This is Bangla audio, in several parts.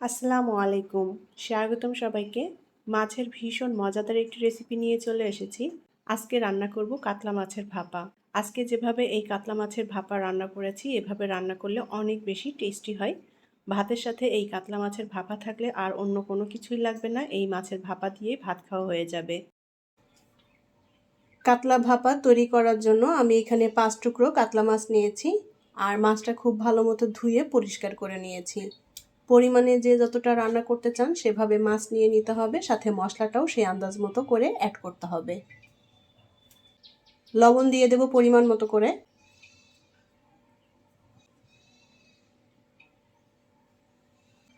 আসসালামু আলাইকুম। স্বাগতম সবাইকে। মাছের ভীষণ মজাদার একটি রেসিপি নিয়ে চলে এসেছি। আজকে রান্না করব কাতলা মাছের ভাপা। আজকে যেভাবে এই কাতলা মাছের ভাপা রান্না করেছি, এভাবে রান্না করলে অনেক বেশি টেস্টি হয়। ভাতের সাথে এই কাতলা মাছের ভাপা থাকলে আর অন্য কোনো কিছুই লাগবে না, এই মাছের ভাপা দিয়ে ভাত খাওয়া হয়ে যাবে। কাতলা ভাপা তৈরি করার জন্য আমি এখানে পাঁচ টুকরো কাতলা মাছ নিয়েছি। আর মাছটা খুব ভালো মতো ধুয়ে পরিষ্কার করে নিয়েছি। পরিমাণে যে যতটা রান্না করতে চান, সেভাবে মাছ নিয়ে নিতে হবে। সাথে মশলাটাও সেই আন্দাজ মতো করে অ্যাড করতে হবে। লবণ দিয়ে দেব পরিমাণ মতো করে।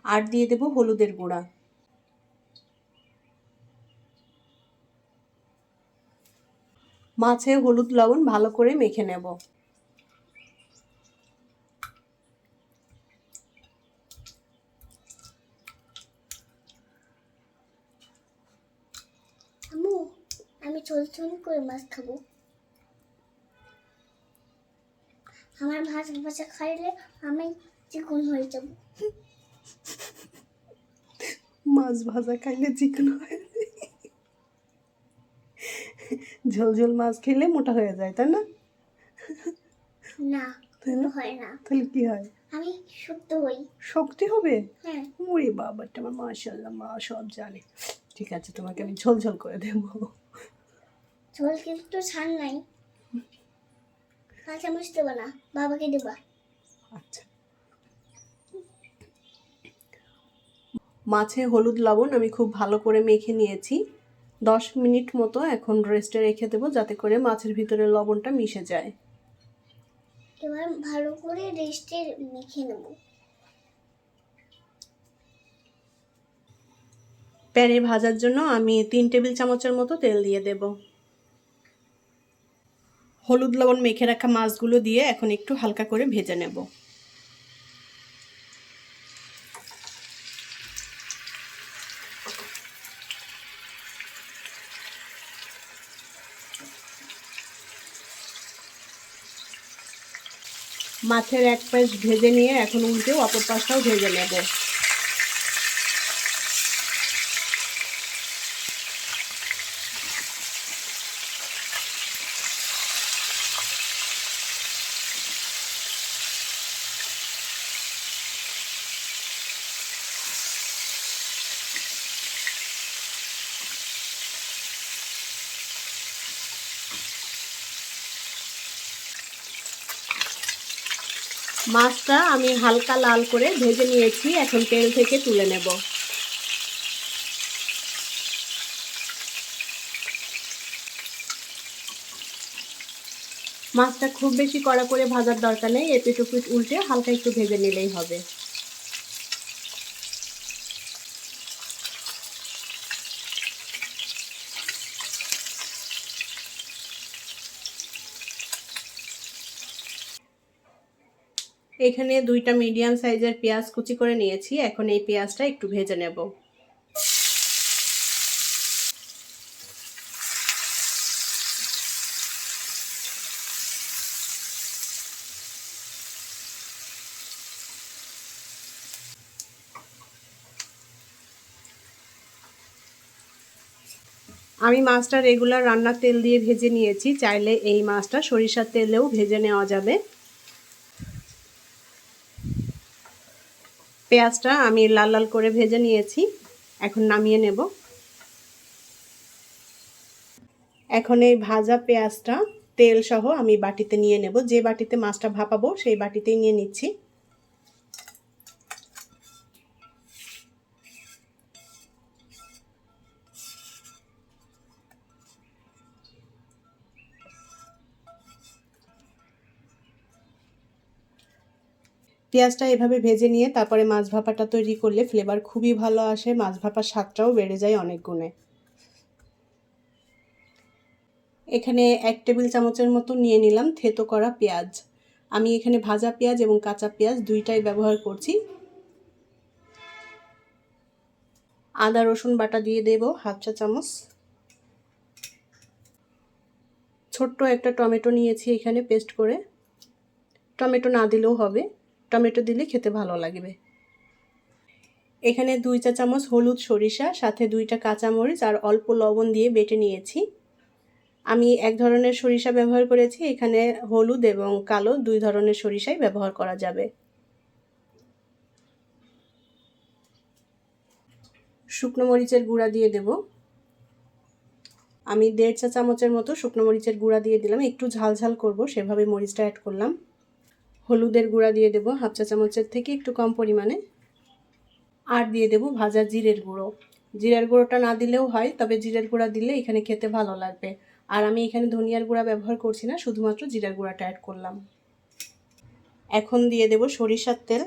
আর দিয়ে দেব হলুদের গুঁড়া। মাছে হলুদ লবণ ভালো করে মেখে নেব। আমি ছোট করে মাছ খাব। আমার ভাজা ভাজা খাইলে আমি চিকন হয়ে যাব। মাছ ভাজা খাইলে চিকেন হয় ঝোল ঝোল মাছ খেলে মোটা হয়ে যায় তাই না? না? হয় না। তাহলে কি হয়? আমি শুদ্ধ হই। শক্তি হবে? হ্যাঁ। ওরে বাবাটা আমার মাশাল্লাহ মা সব জানে। ঠিক আছে তোমাকে আমি ঝোল ঝোল করে দেবো। ঝোল কিন্তু তো ছাড় নাই। কাঁচা মাছ দেবো না বাবাকে দেবা। আচ্ছা। মাছে হলুদ লবণ আমি খুব ভালো করে মেখে নিয়েছি। দশ মিনিট মতো এখন রেস্টে রেখে দেবো যাতে করে মাছের ভিতরে লবণটা মিশে যায়। এবার ভালো করে রেস্টে মেখে নেব। প্যানে ভাজার জন্য আমি তিন টেবিল চামচের মতো তেল দিয়ে দেব। হলুদ লবণ মেখে রাখা মাছগুলো দিয়ে এখন একটু হালকা করে ভেজে নেব। মাছের এক পাশ ভেজে নিয়ে এখন উল্টে অপর পাশটাও ভেজে নেব। মাছটা আমি হালকা লাল করে ভেজে নিয়েছি, এখন তেল থেকে তুলে নেব। মাছটা খুব বেশি কড়া করে ভাজার দরকার নেই এপিট ওপিট উল্টে হালকা একটু ভেজে নিলেই হবে। এখানে দুইটা মিডিয়াম সাইজের পেঁয়াজ কুচি করে নিয়েছি। এখন এই পেঁয়াজটা একটু ভেজে নেব। আমি মাছটা রেগুলার রান্নার তেল দিয়ে ভেজে নিয়েছি। চাইলে এই মাছটা সরিষার তেলেও ভেজে নেওয়া যাবে। পেঁয়াজটা আমি লাল লাল করে ভেজে নিয়েছি। এখন নামিয়ে নেব। এখন এই ভাজা পেঁয়াজটা তেল সহ আমি বাটিতে নিয়ে নেব। যে বাটিতে মাছটা ভাপাবো, সেই বাটিতেই নিয়ে নিচ্ছি। পেঁয়াজটা এভাবে ভেজে নিয়ে তারপরে মাছ ভাপাটা তৈরি করলে ফ্লেভার খুবই ভালো আসে, মাছ ভাপার স্বাদটাও বেড়ে যায় অনেক গুণে। এখানে এক টেবিল চামচের মতো নিয়ে নিলাম থেতো করা পেঁয়াজ। আমি এখানে ভাজা পেঁয়াজ এবং কাঁচা পেঁয়াজ দুইটাই ব্যবহার করছি। আদা, রসুন বাটা দিয়ে দেব হাফ চা চামচ। ছোট্ট একটা টমেটো নিয়েছি এখানে পেস্ট করে। টমেটো না দিলেও হবে। টমেটো দিলে খেতে ভালো লাগবে। এখানে দুই চা চামচ হলুদ সরিষা, সাথে দুইটা কাঁচামরিচ আর অল্প লবণ দিয়ে বেটে নিয়েছি। আমি এক ধরনের সরিষা ব্যবহার করেছি, এখানে হলুদ এবং কালো দুই ধরনের সরিষাই ব্যবহার করা যাবে। শুকনো মরিচের গুঁড়া দিয়ে দেব। আমি দেড় চা চামচের মতো শুকনো মরিচের গুঁড়া দিয়ে দিলাম, একটু ঝাল ঝাল করব, সেভাবে মরিচটা অ্যাড করলাম। হলুদের গুঁড়া দিয়ে দেব হাফ চা চামচের থেকে একটু কম পরিমাণে। আর দিয়ে দেব ভাজা জিরের গুঁড়ো। জিরের গুঁড়োটা না দিলেও হয়, তবে জিরের গুঁড়া দিলে এখানে খেতে ভালো লাগবে। আর আমি এখানে ধনিয়ার গুঁড়া ব্যবহার করছি না, শুধুমাত্র জিরার গুঁড়াটা অ্যাড করলাম। এখন দিয়ে দেব সরিষার তেল।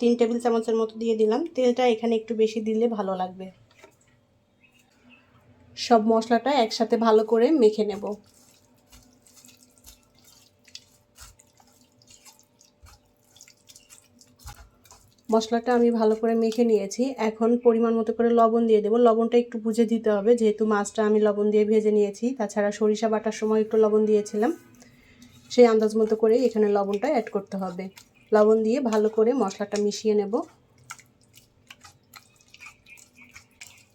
তিন টেবিল চামচের মতো দিয়ে দিলাম। তেলটা এখানে একটু বেশি দিলে ভালো লাগবে। সব মশলাটা একসাথে ভালো করে মেখে নেব। মশলাটা আমি ভালো করে মেখে নিয়েছি। এখন পরিমাণ মতো করে লবণ দিয়ে দেবো। লবণটা একটু বুঝে দিতে হবে, যেহেতু মাছটা আমি লবণ দিয়ে ভেজে নিয়েছি। তাছাড়া সরিষা বাটার সময় একটু লবণ দিয়েছিলাম। সেই আন্দাজ মতো করে এখানে লবণটা অ্যাড করতে হবে। লবণ দিয়ে ভালো করে মশলাটা মিশিয়ে নেব।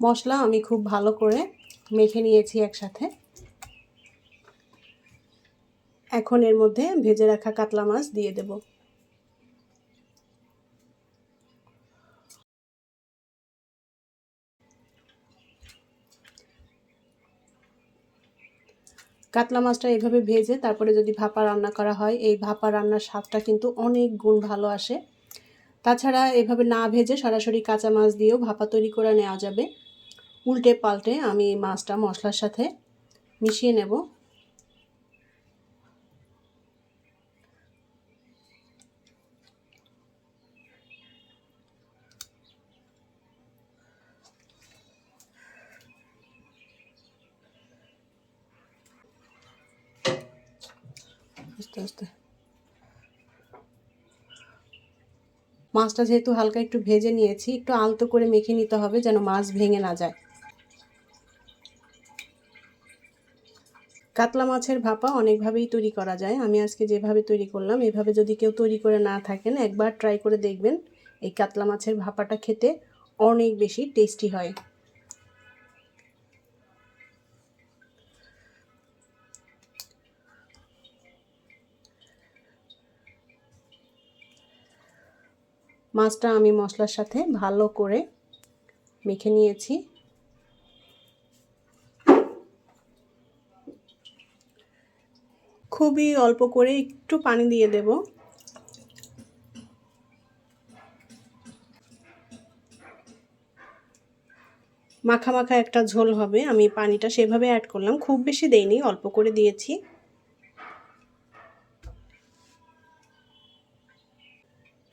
মশলা আমি খুব ভালো করে মেখে নিয়েছি একসাথে। এখন এর মধ্যে ভেজে রাখা কাতলা মাছ দিয়ে দেব। কাতলা মাছটা এভাবে ভেজে তারপরে যদি ভাপা রান্না করা হয়, এই ভাপা রান্নার স্বাদটা কিন্তু অনেক গুণ ভালো আসে। তাছাড়া এভাবে না ভেজে সরাসরি কাঁচা মাছ দিয়েও ভাপা তৈরি করে নেওয়া যাবে। উল্টে পাল্টে আমি মাছটা মশলার সাথে মিশিয়ে নেব। আস্তে আস্তে। মাছটা যেহেতু হালকা একটু ভেজে নিয়েছি, একটু আলতো করে মেখে নিতে হবে যেন মাছ ভেঙে না যায়। কাতলা মাছের ভাপা অনেকভাবেই তৈরি করা যায়। আমি আজকে যেভাবে তৈরি করলাম, এভাবে যদি কেউ তৈরি করে না থাকেন, একবার ট্রাই করে দেখবেন, এই কাতলা মাছের ভাপাটা খেতে অনেক বেশি টেস্টি হয়। মাছটা আমি মশলার সাথে ভালো করে মেখে নিয়েছি। খুবই অল্প করে একটু পানি দিয়ে দেব। মাখা মাখা একটা ঝোল হবে, আমি পানিটা সেভাবে অ্যাড করলাম, খুব বেশি দেইনি, অল্প করে দিয়েছি।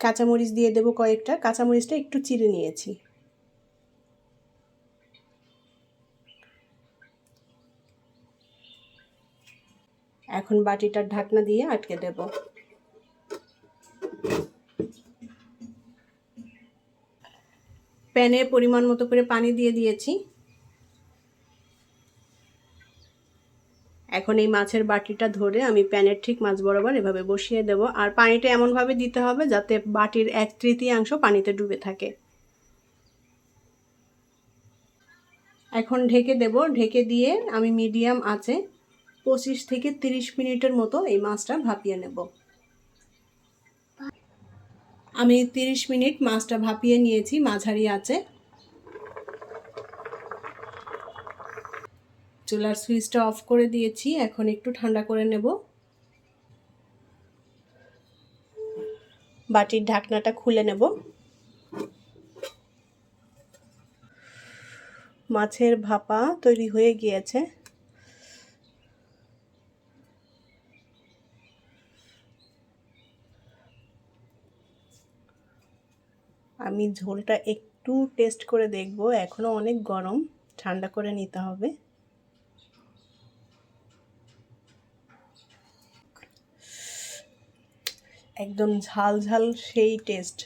কাঁচামরিচ দিয়ে দেবো কয়েকটা, কাঁচামরিচটা একটু চিড়ে নিয়েছি। এখন বাটিটার ঢাকনা দিয়ে আটকে দেব। প্যানে পরিমাণ মতো করে পানি দিয়ে দিয়েছি। এখন এই মাছের বাটিটা ধরে আমি প্যানের ঠিক মাছ বরাবর এভাবে বসিয়ে দেব। আর পানিটা এমনভাবে দিতে হবে যাতে বাটির এক তৃতীয়াংশ পানিতে ডুবে থাকে। এখন ঢেকে দেব। ঢেকে দিয়ে আমি মিডিয়াম আছে পঁচিশ থেকে তিরিশ মিনিটের মতো এই মাছটা ভাপিয়ে নেব। আমি তিরিশ মিনিট মাছটা ভাপিয়ে নিয়েছি, মাঝারি আছে। চুলার সুইচটা অফ করে দিয়েছি, এখন একটু ঠান্ডা করে নেব। বাটির ঢাকনাটা খুলে নেব। মাছের ভাপা তৈরি হয়ে গিয়েছে। আমি ঝোলটা একটু টেস্ট করে দেখব। এখনও অনেক গরম, ঠান্ডা করে নিতে হবে। একদম ঝাল ঝাল সেই টেস্ট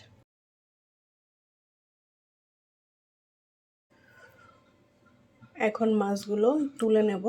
এখন মাছগুলো তুলে নেব।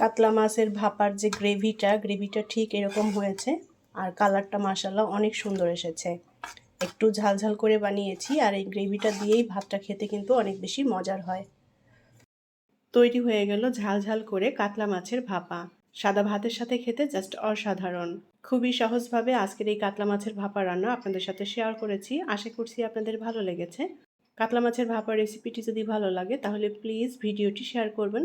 কাতলা মাছের ভাপার যে গ্রেভিটা গ্রেভিটা ঠিক এরকম হয়েছে। আর কালারটা মাসাল্লাহ অনেক সুন্দর এসেছে। একটু ঝালঝাল করে বানিয়েছি আর এই গ্রেভিটা দিয়েই ভাতটা খেতে কিন্তু অনেক বেশি মজার হয়। তৈরি হয়ে গেল ঝাল ঝাল করে কাতলা মাছের ভাপা। সাদা ভাতের সাথে খেতে জাস্ট অসাধারণ। খুবই সহজভাবে আজকের এই কাতলা মাছের ভাপা রান্না আপনাদের সাথে শেয়ার করেছি। আশা করছি আপনাদের ভালো লেগেছে। কাতলা মাছের ভাপা রেসিপিটি যদি ভালো লাগে তাহলে প্লিজ ভিডিওটি শেয়ার করবেন।